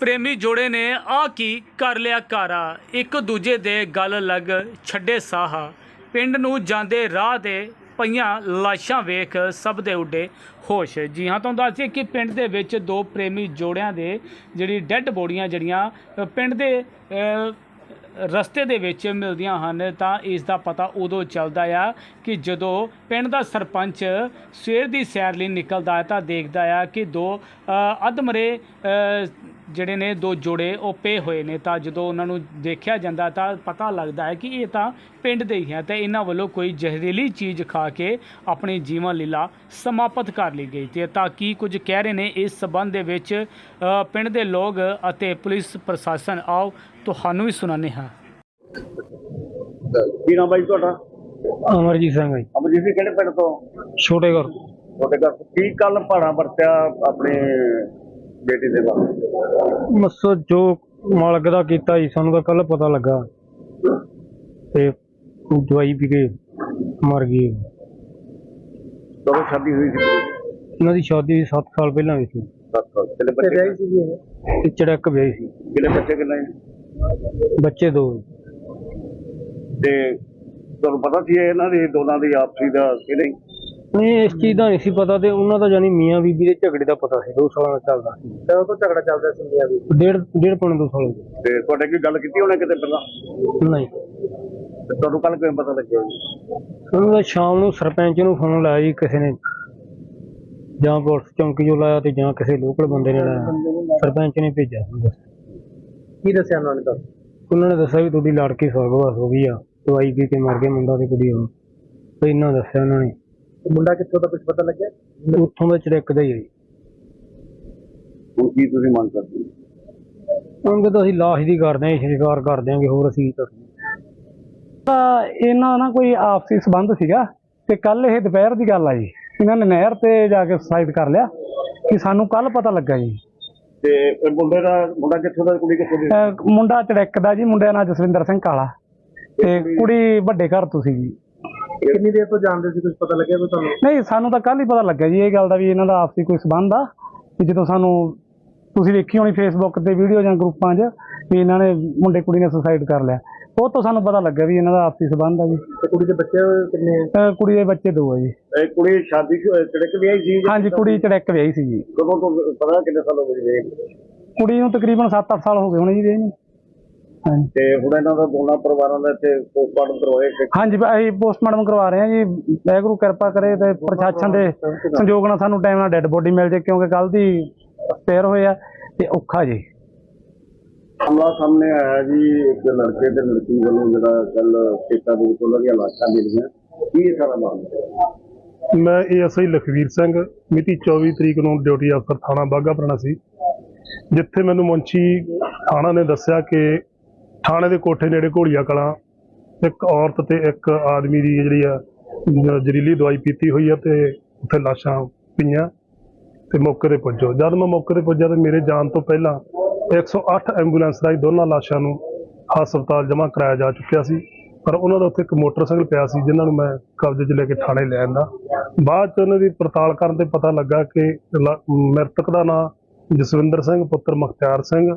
ਪ੍ਰੇਮੀ ਜੋੜੇ ਨੇ ਆ ਕੀ ਕਰ ਲਿਆ ਕਾਰਾ? ਇੱਕ ਦੂਜੇ ਦੇ ਗੱਲ ਲੱਗ ਛੱਡੇ ਸਾਹਾ। ਪਿੰਡ ਨੂੰ ਜਾਂਦੇ ਰਾਹ ਦੇ ਪਈਆਂ ਲਾਸ਼ਾਂ ਵੇਖ ਸਭ ਦੇ ਉੱਡੇ ਹੋਸ਼। ਜੀ ਹਾਂ ਤੁਹਾਨੂੰ ਦੱਸ ਦਈਏ ਕਿ ਪਿੰਡ ਦੇ ਵਿੱਚ ਦੋ ਪ੍ਰੇਮੀ ਜੋੜਿਆਂ ਦੇ ਜਿਹੜੀ ਡੈੱਡ ਬੋਡੀਆਂ ਜਿਹੜੀਆਂ ਪਿੰਡ ਦੇ ਰਸਤੇ ਦੇ ਵਿੱਚ ਮਿਲਦੀਆਂ ਹਨ ਤਾਂ ਇਸ ਦਾ ਪਤਾ ਉਦੋਂ ਚੱਲਦਾ ਆ ਕਿ ਜਦੋਂ ਪਿੰਡ ਦਾ ਸਰਪੰਚ ਸਵੇਰ ਦੀ ਸੈਰ ਲਈ ਨਿਕਲਦਾ ਹੈ ਤਾਂ ਦੇਖਦਾ ਆ ਕਿ ਦੋ ਅ, ਅਧਮਰੇ ਜਿਹੜੇ ਨੇ ਦੋ ਜੋੜੇ ਉਹ ਪਏ ਹੋਏ ਨੇ ਤਾਂ ਜਦੋਂ ਉਹਨਾਂ ਨੂੰ ਦੇਖਿਆ ਜਾਂਦਾ ਤਾਂ ਪਤਾ ਲੱਗਦਾ ਹੈ ਕਿ ਇਹ ਤਾਂ ਪਿੰਡ ਦੇ ਹੀ ਹੈ ਤੇ ਇਹਨਾਂ ਵੱਲੋਂ ਕੋਈ ਜ਼ਹਿਰੀਲੀ ਚੀਜ਼ ਖਾ ਕੇ ਆਪਣੀ ਜੀਵਨ ਲੀਲਾ ਸਮਾਪਤ ਕਰ ਲਈ ਗਈ ਤੇ ਤਾਂ ਕੀ ਕੁਝ ਕਹਿ ਰਹੇ ਨੇ ਇਸ ਸਬੰਧ ਦੇ ਵਿੱਚ ਪਿੰਡ ਦੇ ਲੋਕ ਅਤੇ ਪੁਲਿਸ ਪ੍ਰਸ਼ਾਸਨ ਆਓ ਤੁਹਾਨੂੰ ਵੀ ਸੁਣਾਉਂਦੇ ਹਾਂ। ਕੀ ਨਾਮ ਬਾਈ ਤੁਹਾਡਾ? ਅਮਰਜੀਤ ਸਿੰਘ ਜੀ ਅਮਰਜੀਤ ਜੀ ਕਿਹੜੇ ਪਿੰਡ ਤੋਂ? ਛੋਟੇ ਘਰ ਤੁਹਾਡੇ ਘਰ ਤੋਂ ਕੀ ਕੱਲ ਭਾੜਾ ਵਰਤਿਆ ਆਪਣੇ ਬੇਟੀ ਦੇ ਬਾਰੇ ਮਸੋ ਜੋ ਮਾਲਕ ਦਾ ਕੀਤਾ ਜੀ ਸਾਨੂੰ ਤਾਂ ਕੱਲ ਪਤਾ ਲੱਗਾ। ਤੇ ਦਵਾਈ ਪੀ ਕੇ ਮਰ ਗਈ ਕਦੋਂ ਸ਼ਾਦੀ ਹੋਈ ਸੀ? ਇਹਨਾਂ ਦੀ ਸ਼ਾਦੀ 7 ਸਾਲ ਪਹਿਲਾਂ ਹੋਈ ਸੀ। 7 ਸਾਲ ਕਿੰਨੇ ਬੱਚੇ ਵਿਆਹੀ ਸੀ ਤੇ ਚੜਕ ਵਿਆਹੀ ਸੀ। ਕਿੰਨੇ ਬੱਚੇ ਕਿੰਨੇ? ਬੱਚੇ ਦੋ। ਤੇ ਤੁਹਾਨੂੰ ਪਤਾ ਸੀ ਇਹਨਾਂ ਦੀ ਦੋਨਾਂ ਦੀ ਆਪਸੀ ਦਾ ਕਿ ਨਹੀਂ? ਨਹੀਂ ਇਸ ਚੀਜ਼ ਦਾ ਨਹੀਂ ਸੀ ਪਤਾ ਤੇ ਉਹਨਾਂ ਦਾ ਜਾਨੀ ਮੀਆਂ ਬੀਬੀ ਦੇ ਝਗੜੇ ਦਾ ਪਤਾ ਸੀ ਦੋ ਸਾਲਾਂ ਦਾ ਚੱਲਦਾ ਸੀ। ਤੇ ਉਹ ਤੋਂ ਝਗੜਾ ਚੱਲਦਾ ਸੀ ਮੀਆਂ ਵੀ ਡੇਢ ਡੇਢ ਪੌਣੇ ਦੋ ਸਾਲ ਦਾ। ਤੇ ਤੁਹਾਡੇ ਕੀ ਗੱਲ ਕੀਤੀ ਉਹਨੇ ਕਿਤੇ ਪਹਿਲਾਂ? ਨਹੀਂ। ਤੇ ਤੁਹਾਨੂੰ ਕੱਲ ਕਿਵੇਂ ਪਤਾ ਲੱਗਿਆ ਜੀ? ਉਹਨਾਂ ਦਾ ਸ਼ਾਮ ਨੂੰ ਸਰਪੰਚ ਨੂੰ ਫੋਨ ਲਾਇਆ ਜੀ ਕਿਸੇ ਨੇ। ਜਾਂ ਪੁਲਿਸ ਚੌਂਕੀ ਜੋ ਲਾਇਆ ਤੇ ਜਾਂ ਕਿਸੇ ਲੋਕਲ ਬੰਦੇ ਨੇ ਲਾਇਆ। ਸਰਪੰਚ ਨੇ ਭੇਜਿਆ ਸਾਨੂੰ। ਕੀ ਦੱਸਿਆ ਉਹਨਾਂ ਨੇ ਤਾਂ ਉਹਨਾਂ ਨੇ ਦੱਸਿਆ ਵੀ ਤੁਹਾਡੀ ਲੜਕੀ ਸਵਰਗਵਾਸ ਹੋ ਗਈ ਆ। ਦਵਾਈ ਪੀ ਕੇ ਮਰ ਗਿਆ ਮੁੰਡਾ ਤੇ ਕੁੜੀ ਉਹ ਤੇ ਇੰਨਾ ਦੱਸਿਆ ਉਹਨਾਂ ਨੇ। ਮੁੰਡਾ ਕਿੱਥੋਂ ਦਾ ਕੁਝ ਪਤਾ ਲੱਗਿਆ? ਉੱਥੋਂ ਦਾ ਚੜਕ ਦਾ ਹੀ ਹੈ ਜੀ। ਹੁਣ ਕੀ ਤੁਸੀਂ ਮੰਨ ਸਕਦੇ ਹੋ? ਤਾਂ ਅਸੀਂ ਲਾਸ਼ ਦੀ ਕਰਦੇ ਆਂ ਸ਼ਿਕਾਰ ਕਰ ਦਿਆਂਗੇ ਹੋਰ ਅਸੀਂ ਕੀ ਕਰਦੇ ਤਾਂ ਇਹਨਾਂ ਨਾਲ ਕੋਈ ਆਪਸੀ ਸਬੰਧ ਸੀਗਾ ਤੇ ਕੱਲ ਇਹ ਦੁਪਹਿਰ ਦੀ ਗੱਲ ਆ ਜੀ। ਇਹਨਾਂ ਨੇ ਨਹਿਰ ਤੇ ਜਾ ਕੇ ਸੁਸਾਈਡ ਕਰ ਲਿਆ ਕਿ ਸਾਨੂੰ ਕੱਲ ਪਤਾ ਲੱਗਾ ਜੀ। ਤੇ ਇਹ ਮੁੰਡੇ ਦਾ ਮੁੰਡਾ ਕਿੱਥੋਂ ਦਾ ਕੁੜੀ ਕਿੱਥੋਂ ਦੀ? ਅਹ ਮੁੰਡਾ ਚੜਕ ਦਾ ਜੀ ਮੁੰਡੇ ਦਾ ਨਾਂ ਜਸਵਿੰਦਰ ਸਿੰਘ ਕਾਲਾ। ਤੇ ਕੁੜੀ ਵੱਡੇ ਘਰ ਤੋਂ ਸੀ ਜੀ ਕਿੰਨੀ ਦੇਰ ਤੋਂ ਜਾਣਦੇ ਸੀ? ਕੁਝ ਪਤਾ ਲੱਗਿਆ ਕੋਈ ਤੁਹਾਨੂੰ? ਨਹੀਂ ਸਾਨੂੰ ਤਾਂ ਕੱਲ ਹੀ ਪਤਾ ਲੱਗਾ ਜੀ ਇਹ ਗੱਲ ਦਾ ਵੀ ਇਹਨਾਂ ਦਾ ਆਪਸੀ ਕੋਈ ਸਬੰਧ ਆ ਕਿ ਜਦੋਂ ਸਾਨੂੰ ਤੁਸੀਂ ਵੇਖੀ ਹੋਣੀ ਫੇਸਬੁੱਕ ਤੇ ਵੀਡੀਓ ਜਾਂ ਗਰੁੱਪਾਂ 'ਚ ਵੀ ਇਹਨਾਂ ਨੇ ਮੁੰਡੇ ਕੁੜੀ ਨੇ ਸੁਸਾਈਡ ਕਰ ਲਿਆ। ਉਹ ਤੋਂ ਸਾਨੂੰ ਪਤਾ ਲੱਗਾ ਵੀ ਇਹਨਾਂ ਦਾ ਆਪਸੀ ਸਬੰਧ ਆ ਜੀ। ਤੇ ਕੁੜੀ ਦੇ ਬੱਚੇ ਕਿੰਨੇ? ਅਹ ਕੁੜੀ ਦੇ ਬੱਚੇ ਦੋ ਆ ਜੀ। ਇਹ ਕੁੜੀ ਸ਼ਾਦੀ ਚੜਕ ਵੀ ਆਈ ਸੀ ਜਾਂ ਹਾਂਜੀ ਕੁੜੀ ਚੜਕ ਵਿਆਹੀ ਸੀ ਜੀ। ਕਦੋਂ ਤੋਂ ਪਤਾ ਕਿੰਨੇ ਸਾਲ ਹੋ ਗਏ ਜੀ ਕੁੜੀ ਨੂੰ ਤਕਰੀਬਨ 7-8 ਸਾਲ ਹੋ ਗਏ ਹੋਣੇ ਜੀ ਵਿਆਹੀ ਨੂੰ। ਹਾਂਜੀ। ਤੇ ਹੁਣ ਇਹਨਾਂ ਦਾ ਦੋਨਾਂ ਪਰਿਵਾਰਾਂ ਦਾ ਇੱਥੇ ਪੋਸਟਮਾਰਟਮ ਕਰਵਾਏ ਕਿ ਹਾਂਜੀ ਅਸੀਂ ਪੋਸਟਮਾਰਟਮ ਕਰਵਾ ਰਹੇ ਹਾਂ ਜੀ। ਵਾਹਿਗੁਰੂ ਕਿਰਪਾ ਕਰੇ ਤੇ ਪ੍ਰਸ਼ਾਸਨ ਦੇ ਸੰਯੋਗ ਨਾਲ ਸਾਨੂੰ ਟਾਈਮ ਨਾਲ ਡੈੱਡ ਬੋਡੀ ਮਿਲ ਜੇ ਕਿਉਂਕਿ ਕੱਲ ਦੀ ਸਪੇਅਰ ਹੋਏ ਆ ਤੇ ਔਖਾ ਜੀ। ਹਮਲਾ ਸਾਹਮਣੇ ਆਇਆ ਜੀ ਇੱਕ ਲੜਕੇ ਤੇ ਲੜਕੀ ਵੱਲੋਂ ਜਿਹੜਾ ਕੱਲ ਖੇਤਾਂ ਦੇ ਵਿੱਚ ਦੀਆਂ ਲਾਸ਼ਾਂ ਮਿਲੀਆਂ ਕੀ ਇਹ ਸਾਰਾ ਮਾਮਲਾ? ਮੈਂ ਏਐਸਆਈ ਲਖਵੀਰ ਸਿੰਘ ਮਿਤੀ 24 ਤਰੀਕ ਨੂੰ ਡਿਊਟੀ ਅਫਸਰ ਥਾਣਾ ਬਾਘਾ ਪੁਰਾਣਾ ਸੀ। ਜਿੱਥੇ ਮੈਨੂੰ ਮੁੰਸ਼ੀ ਥਾਣਾ ਨੇ ਦੱਸਿਆ ਕਿ ਥਾਣੇ ਦੇ ਕੋਠੇ ਨੇੜੇ ਘੋੜੀਆ ਕਲਾਂ, ਇੱਕ ਔਰਤ ਤੇ ਇੱਕ ਆਦਮੀ ਦੀ ਜਿਹੜੀ ਆ ਜ਼ਹਿਰੀਲੀ ਦਵਾਈ ਪੀਤੀ ਹੋਈ ਆ ਤੇ ਉੱਥੇ ਲਾਸ਼ਾਂ ਪਈਆਂ ਤੇ ਮੌਕੇ ਤੇ ਪੁੱਜੋ। ਜਦ ਮੈਂ ਮੌਕੇ ਤੇ ਪੁੱਜਾ ਤੇ ਮੇਰੇ ਜਾਣ ਤੋਂ ਪਹਿਲਾਂ 108 ਐਂਬੂਲੈਂਸ ਰਾਹੀਂ ਦੋਨਾਂ ਲਾਸ਼ਾਂ ਨੂੰ ਹਸਪਤਾਲ ਜਮ੍ਹਾਂ ਕਰਾਇਆ ਜਾ ਚੁੱਕਿਆ ਸੀ, ਪਰ ਉਹਨਾਂ ਦਾ ਉੱਥੇ ਇੱਕ ਮੋਟਰਸਾਈਕਲ ਪਿਆ ਸੀ, ਜਿਨ੍ਹਾਂ ਨੂੰ ਮੈਂ ਕਬਜ਼ੇ 'ਚ ਲੈ ਕੇ ਥਾਣੇ ਲੈ ਆਂਦਾ। ਬਾਅਦ 'ਚ ਉਹਨਾਂ ਦੀ ਪੜਤਾਲ ਕਰਨ ਤੇ ਪਤਾ ਲੱਗਾ ਕਿ ਲ- ਮ੍ਰਿਤਕ ਦਾ ਨਾਂ ਜਸਵਿੰਦਰ ਸਿੰਘ, ਪੁੱਤਰ ਮੁਖਤਿਆਰ ਸਿੰਘ